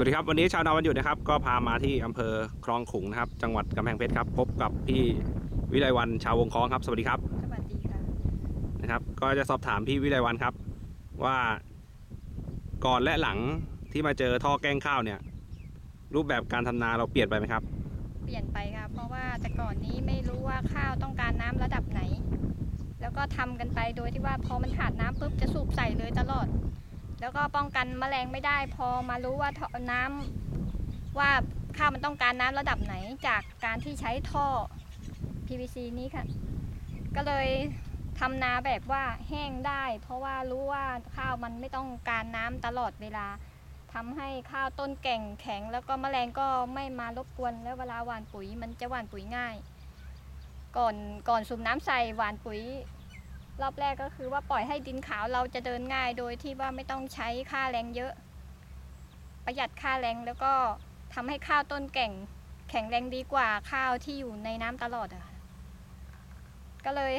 วัสดีครับวันนี้ชาวนาวันหยุดนะครับ ก็พามาที่อำเภอคลองขลุงนะครับ จังหวัดกำแพงเพชรครับ พบกับพี่วิไลวันชาววงคล้องครับ สวัสดีครับสวัสดีค่ะนะครับ ก็จะสอบถามพี่วิไลวันครับ ว่าก่อนและหลังที่มาเจอท่อแกล้งข้าวเนี่ย รูปแบบการทำนาเราเปลี่ยนไปไหมครับ เปลี่ยนไปค่ะ เพราะว่าแต่ก่อนนี้ไม่รู้ว่าข้าวต้องการน้ำระดับไหน แล้วก็ทำกันไปโดยที่ว่าพอมันขาดน้ำปุ๊บจะสูบใส่เลยตลอด แล้วก็ป้องกันแมลงไม่ได้ พอมารู้ว่าท่อน้ำว่าข้าวมันต้องการน้ำระดับไหนจากการที่ใช้ท่อ PVC นี้ค่ะ ก็เลยทำนาแบบว่าแห้งได้ เพราะว่ารู้ว่าข้าวมันไม่ต้องการน้ำตลอดเวลาทำให้ข้าวต้นแก่งแข็ง แล้วก็แมลงก็ไม่มารบกวน แล้วเวลาหว่านปุ๋ยมันจะหว่านปุ๋ยง่าย ก่อนก่อนสูบน้ำใส่หว่านปุ๋ย รอบแรกก็คือว่าปล่อยให้ดินขาวเราจะเดินง่ายโดยที่ว่าไม่ต้องใช้ค่าแรงเยอะ ประหยัดค่าแรงแล้วก็ทำให้ข้าวต้นแก่ง แข็งแรงดีกว่าข้าวที่อยู่ในน้ำตลอดอะก็เลย